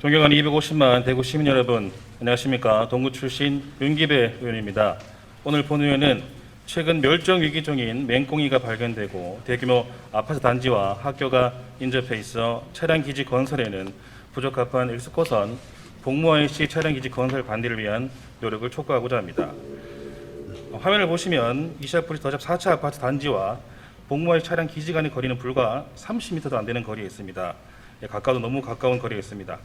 존경하는 250만 대구 시민 여러분, 안녕하십니까. 동구 출신 윤기배 의원입니다. 오늘 본 의원은 최근 멸종 위기 중인 맹꽁이가 발견되고 대규모 아파트 단지와 학교가 인접해 있어 차량 기지 건설에는 부적합한 엑스코선 복무와의 시 차량 기지 건설 반대를 위한 노력을 촉구하고자 합니다. 화면을 보시면 이시아프리스 더샵 4차 아파트 단지와 복무와의 차량 기지 간의 거리는 불과 30m도 안 되는 거리에 있습니다. 예, 가까워도 너무 가까운 거리에 있습니다.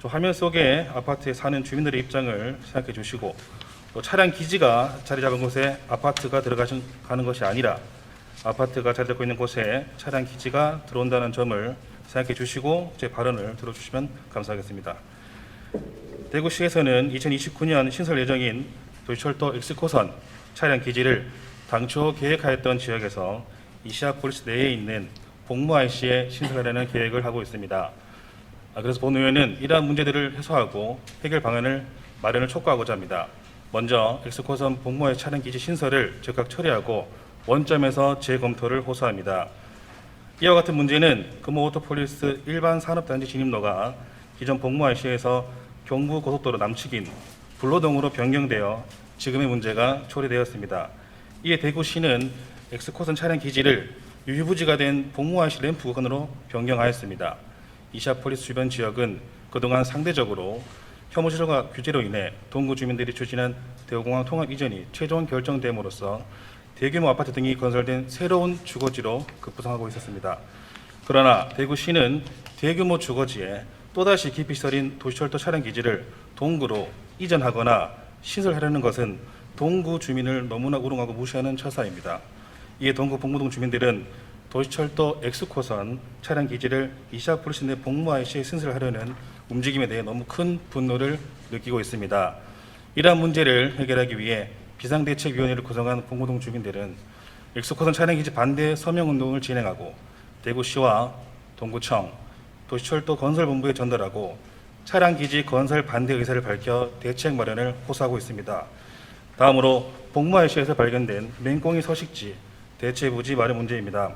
저 화면 속에 아파트에 사는 주민들의 입장을 생각해 주시고 또 차량 기지가 자리 잡은 곳에 아파트가 들어가는 것이 아니라 아파트가 자리 잡고 있는 곳에 차량 기지가 들어온다는 점을 생각해 주시고 제 발언을 들어주시면 감사하겠습니다. 대구시에서는 2029년 신설 예정인 도시철도 X코선 차량 기지를 당초 계획하였던 지역에서 이시아폴리스 내에 있는 복무 IC에 신설하려는 계획을 하고 있습니다. 아, 그래서 본 의원은 이러한 문제들을 해소하고 해결 방안을 마련을 촉구하고자 합니다. 먼저 엑스코선 복무의 차량 기지 신설을 즉각 처리하고 원점에서 재검토를 호소합니다. 이와 같은 문제는 금호 오토폴리스 일반 산업단지 진입로가 기존 복무 IC에서 경부 고속도로 남측인 불로동으로 변경되어 지금의 문제가 초래되었습니다. 이에 대구시는 엑스코선 차량 기지를 유휴부지가 된 복무 IC 램프 구간으로 변경하였습니다. 이샤폴리스 주변 지역은 그동안 상대적으로 혐오 시설과 규제로 인해 동구 주민들이 추진한 대구공항 통합 이전이 최종 결정됨으로써 대규모 아파트 등이 건설된 새로운 주거지로 급부상하고 있었습니다. 그러나 대구시는 대규모 주거지에 또다시 기피 시설인 도시철도 차량 기지를 동구로 이전하거나 신설하려는 것은 동구 주민을 너무나 우롱하고 무시하는 처사입니다. 이에 동구 복무동 주민들은 도시철도 엑스코선 차량 기지를 이샤폴리스 내 복무 IC에 신설하려는 움직임에 대해 너무 큰 분노를 느끼고 있습니다. 이러한 문제를 해결하기 위해 비상대책위원회를 구성한 봉고동 주민들은 엑스코선 차량 기지 반대 서명 운동을 진행하고 대구시와 동구청, 도시철도 건설본부에 전달하고 차량 기지 건설 반대 의사를 밝혀 대책 마련을 호소하고 있습니다. 다음으로 복무아시에서 발견된 맹꽁이 서식지 대체 부지 마련 문제입니다.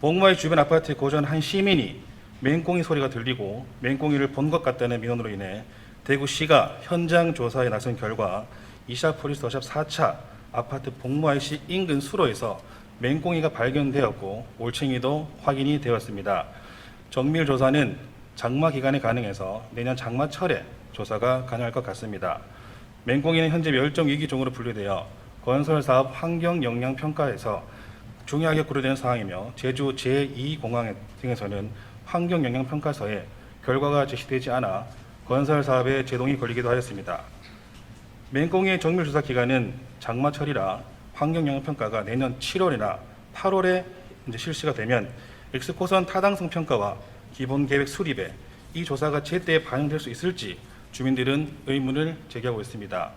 복무아이 주변 아파트에 거주한 한 시민이 맹꽁이 소리가 들리고 맹꽁이를 본 것 같다는 민원으로 인해 대구시가 현장 조사에 나선 결과 이샤폴리스 더샵 4차 아파트 복무아이시 인근 수로에서 맹꽁이가 발견되었고 올챙이도 확인이 되었습니다. 정밀 조사는 장마 기간에 가능해서 내년 장마철에 조사가 가능할 것 같습니다. 맹꽁이는 현재 멸종 위기종으로 분류되어 건설 사업 환경 영향 평가에서 중요하게 고려되는 사항이며 제주 제2공항 등에서는 환경 영향 평가서에 결과가 제시되지 않아 건설 사업에 제동이 걸리기도 하였습니다. 맹꽁이의 정밀 조사 기간은 장마철이라 환경 영향 평가가 내년 7월이나 8월에 이제 실시가 되면 엑스코선 타당성 평가와 기본 계획 수립에 이 조사가 제때 반영될 수 있을지 주민들은 의문을 제기하고 있습니다.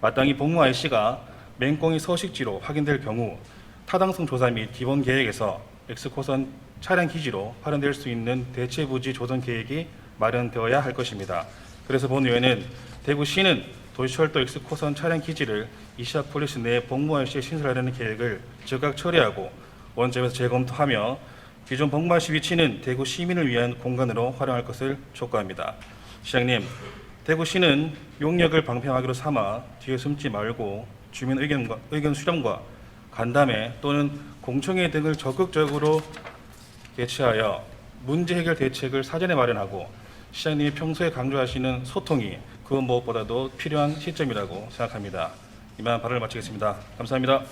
마땅히 복무 IC가 맹꽁이 서식지로 확인될 경우 타당성 조사 및 기본 계획에서 엑스코선 차량 기지로 활용될 수 있는 대체 부지 조성 계획이 마련되어야 할 것입니다. 그래서 본 의원은 대구시는 도시철도 엑스코선 차량 기지를 이시아폴리스 내 복무할 시에 신설하려는 계획을 즉각 처리하고 원점에서 재검토하며 기존 복무할 시 위치는 대구 시민을 위한 공간으로 활용할 것을 촉구합니다. 시장님, 대구시는 용역을 방평하기로 삼아 뒤에 숨지 말고 주민 의견과 의견 수렴과 간담회 또는 공청회 등을 적극적으로 개최하여 문제 해결 대책을 사전에 마련하고 시장님이 평소에 강조하시는 소통이 그 무엇보다도 필요한 시점이라고 생각합니다. 이만 발언을 마치겠습니다. 감사합니다.